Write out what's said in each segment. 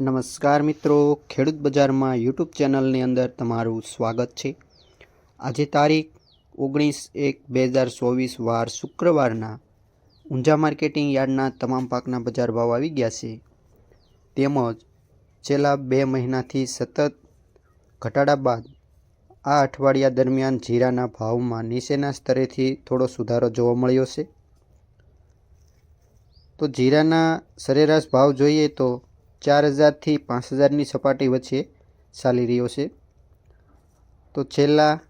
નમસ્કાર મિત્રો. ખેડૂત બજારમાં યુટ્યુબ ચેનલની અંદર તમારું સ્વાગત છે. આજે તારીખ ઓગણીસ એક બે હજાર ચોવીસ વાર શુક્રવારના ઊંઝા માર્કેટિંગ યાર્ડના તમામ પાકના બજાર ભાવ આવી ગયા છે. તેમજ છેલ્લા બે મહિનાથી સતત ઘટાડા બાદ આ અઠવાડિયા દરમિયાન જીરાના ભાવમાં નીચેના સ્તરેથી થોડો સુધારો જોવા મળ્યો છે. તો જીરાના સરેરાશ ભાવ જોઈએ તો ચાર હજારથી પાંચ હજારની સપાટી વચ્ચે ચાલી રહ્યો છે. તો છેલ્લા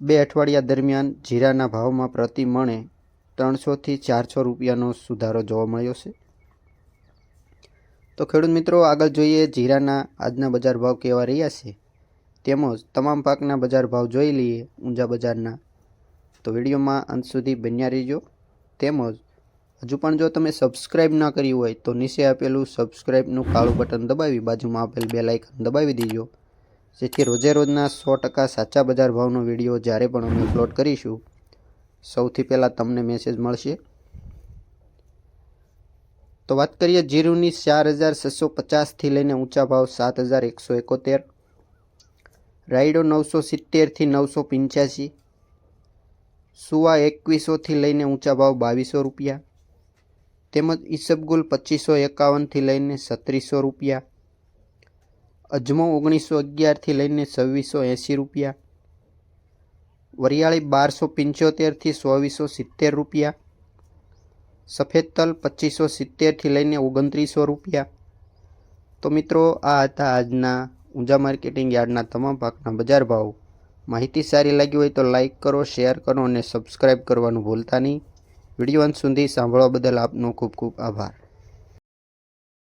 બે અઠવાડિયા દરમિયાન જીરાના ભાવમાં પ્રતિ મણે ત્રણસોથી ચારસો રૂપિયાનો સુધારો જોવા મળ્યો છે. તો ખેડૂત મિત્રો, આગળ જોઈએ જીરાના આજના બજાર ભાવ કેવા રહ્યા છે. તેમજ તમામ પાકના બજાર ભાવ જોઈ લઈએ ઊંઝા બજારના. તો વિડીયોમાં અંત સુધી બન્યા રહેજો. તેમજ હજુ પણ જો તમે સબસ્ક્રાઇબ ના કર્યું હોય તો નીચે આપેલું સબસ્ક્રાઇબનું કાળું બટન દબાવી બાજુમાં આપેલ બે લાઇકન દબાવી દેજો. જેથી રોજે રોજના સો ટકા સાચા બજાર ભાવનો વીડિયો જ્યારે પણ અમે અપલોડ કરીશું, સૌથી પહેલાં તમને મેસેજ મળશે. તો વાત કરીએ જીરુની ચાર હજાર છસો પચાસથી લઈને ઊંચા ભાવ સાત હજાર એકસો એકોતેર. રાયડો નવસો સિત્તેરથી નવસો પંચ્યાસી. સુવા એકવીસોથી લઈને ઊંચા ભાવ બાવીસો રૂપિયા. તેમજ ઈસબગુલ પચીસો એકાવનથી લઈને સત્રીસો રૂપિયા. અજમો ઓગણીસો અગિયારથી લઈને છવ્વીસો એંસી રૂપિયા. વરિયાળી બારસો પંચોતેરથી ચોવીસો સિત્તેર રૂપિયા. સફેદ તલ પચીસો સિત્તેરથી લઈને ઓગણત્રીસો રૂપિયા. તો મિત્રો, આ હતા આજના ઊંઝા માર્કેટિંગ યાર્ડના તમામ પાકના બજાર ભાવ. માહિતી સારી લાગી હોય તો લાઇક કરો, શેર કરો અને સબસ્ક્રાઈબ કરવાનું ભૂલતા નહીં. વીડિયો અંત સુધી સાંભળવા બદલ આપનો ખૂબ ખૂબ આભાર.